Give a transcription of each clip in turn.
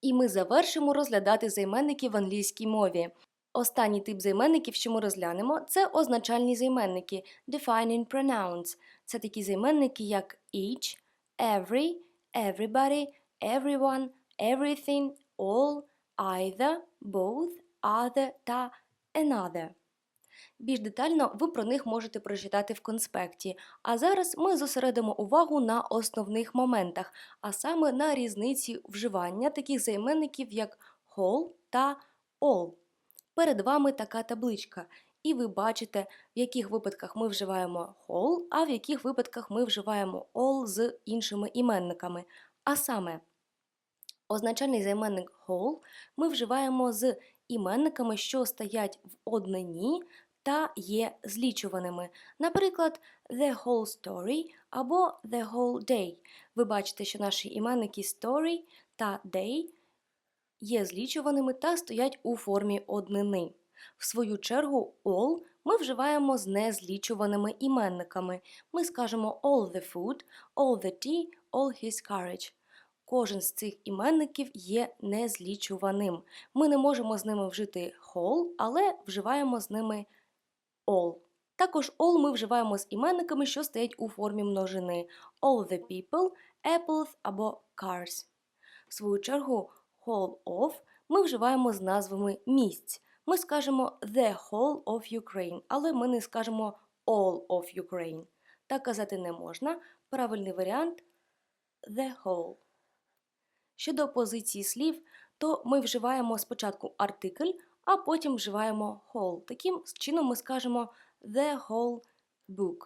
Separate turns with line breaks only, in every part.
І ми завершимо розглядати займенники в англійській мові. Останній тип займенників, що ми розглянемо, це означальні займенники defining pronouns. Це такі займенники, як each, every, everybody, everyone, everything, all, either, both, other та another. Більш детально ви про них можете прочитати в конспекті. А зараз ми зосередимо увагу на основних моментах, а саме на різниці вживання таких займенників, як whole та all. Перед вами така табличка, і ви бачите, в яких випадках ми вживаємо whole, а в яких випадках ми вживаємо all з іншими іменниками. А саме, означальний займенник whole ми вживаємо з іменниками, що стоять в однині та є злічуваними. Наприклад, the whole story або the whole day. Ви бачите, що наші іменники story та day є злічуваними та стоять у формі однини. В свою чергу all ми вживаємо з незлічуваними іменниками. Ми скажемо all the food, all the tea, all his courage. Кожен з цих іменників є незлічуваним. Ми не можемо з ними вжити whole, але вживаємо з ними all. Також all ми вживаємо з іменниками, що стоять у формі множини all the people, apples або cars. В свою чергу whole of ми вживаємо з назвами місць. Ми скажемо the whole of Ukraine, але ми не скажемо all of Ukraine. Так казати не можна. Правильний варіант the whole. Щодо позиції слів, то ми вживаємо спочатку артикль, а потім вживаємо whole. Таким чином ми скажемо the whole book.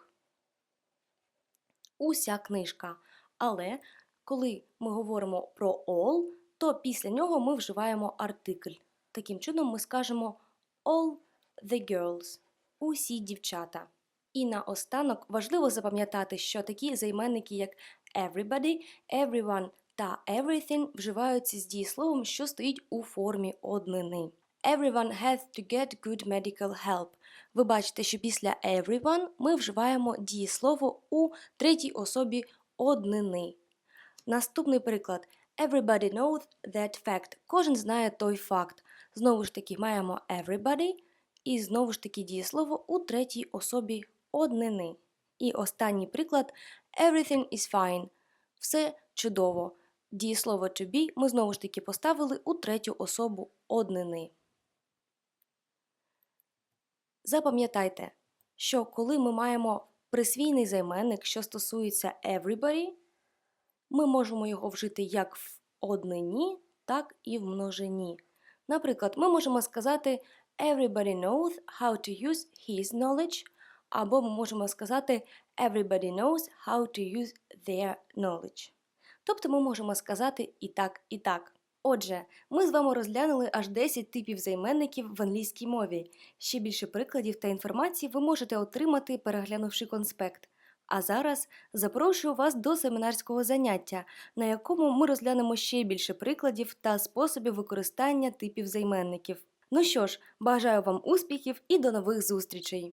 Уся книжка. Але коли ми говоримо про all, то після нього ми вживаємо артикль. Таким чином ми скажемо all the girls. Усі дівчата. І наостанок важливо запам'ятати, що такі займенники, як everybody, everyone та everything вживаються з дієсловом, що стоїть у формі однини. Everyone has to get good medical help. Ви бачите, що після everyone ми вживаємо дієслово у третій особі однини. Наступний приклад. Everybody knows that fact. Кожен знає той факт. Знову ж таки, маємо everybody і знову ж таки дієслово у третій особі однини. І останній приклад Everything is fine. Все чудово. Дієслово to be ми знову ж таки поставили у третю особу однини. Запам'ятайте, що коли ми маємо присвійний займенник, що стосується everybody, ми можемо його вжити як в однині, так і в множині. Наприклад, ми можемо сказати Everybody knows how to use his knowledge, або ми можемо сказати Everybody knows how to use their knowledge. Тобто ми можемо сказати і так, і так. Отже, ми з вами розглянули аж 10 типів займенників в англійській мові. Ще більше прикладів та інформації ви можете отримати, переглянувши конспект. А зараз запрошую вас до семінарського заняття, на якому ми розглянемо ще більше прикладів та способів використання типів займенників. Ну що ж, бажаю вам успіхів і до нових зустрічей!